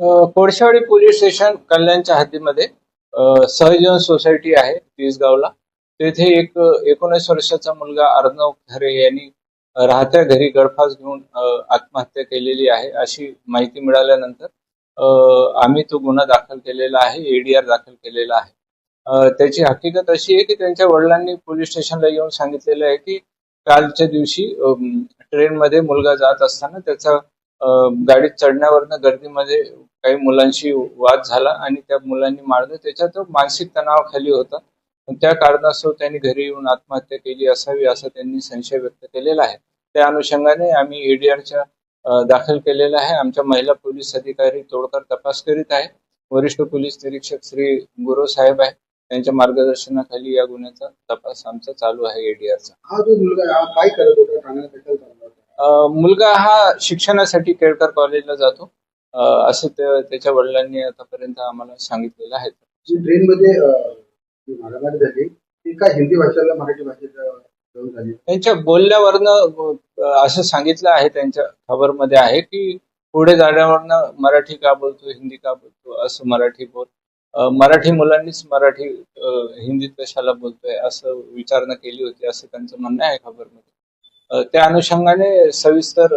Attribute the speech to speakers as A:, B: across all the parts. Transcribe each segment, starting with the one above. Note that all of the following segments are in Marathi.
A: कोळशावडी पोलीस स्टेशन कल्याणच्या हद्दीमध्ये सहजन सहजीवन सोसायटी आहे तिसगावला. तेथे एक एकोणीस वर्षाचा मुलगा अर्णव खरे यांनी राहत्या घरी गळफास घेऊन आत्महत्या केलेली आहे अशी माहिती मिळाल्यानंतर आम्ही तो गुन्हा दाखल केलेला आहे एडीआर दाखल केलेला आहे. त्याची हकीकत अशी आहे की त्यांच्या वडिलांनी पोलीस स्टेशनला येऊन सांगितलेलं आहे की कालच्या दिवशी ट्रेनमध्ये मुलगा जात असताना त्याचा गाडीत चढण्यावरनं गर्दीमध्ये काही मुलांशी वाद झाला आणि त्या मुलांनी मारलं. त्याच्यात तो मानसिक तणावाखाली होता. त्या कारणास्तव त्यांनी घरी येऊन आत्महत्या केली असावी असा त्यांनी संशय व्यक्त केलेला आहे. त्या अनुषंगाने आम्ही एडीआरच्या दाखल केलेला आहे. आमच्या महिला पोलीस अधिकारी तोडकर तपास करीत आहे. वरिष्ठ पोलीस निरीक्षक श्री गुरु साहेब आहे. त्यांच्या मार्गदर्शनाखाली या गुन्ह्याचा तपास आमचा चालू आहे एडीआरचा
B: हा जो मुलगा काय करत होता.
A: मुलगा हा शिक्षणासाठी केळकर कॉलेजला जातो. असं त्या- त्याच्या वडिलांनी आतापर्यंत आम्हाला सांगितलेलं आहे.
B: जी ट्रेनमध्ये मारामारी झाली ती काय हिंदी भाषेला मराठी झाली?
A: त्यांच्या बोलण्यावरनं असं सांगितलं आहे त्यांच्या खबरमध्ये आहे की पुढे जाण्यावरनं मराठी का बोलतो हिंदी का बोलतो असं मराठी बोल मराठी मुलांनीच मराठी हिंदीत कशाला बोलतोय असं विचारणा केली होती असं त्यांचं म्हणणं आहे खबरमध्ये. त्या अनुषंगाने सविस्तर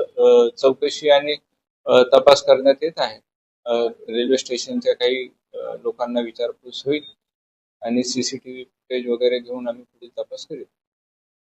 A: चौकशी आणि तपास करण्यात येत आहे. रेल्वे स्टेशनच्या काही लोकांना विचारपूस होईल आणि सीसीटीव्ही फुटेज वगैरे घेऊन आम्ही पुढील तपास करीत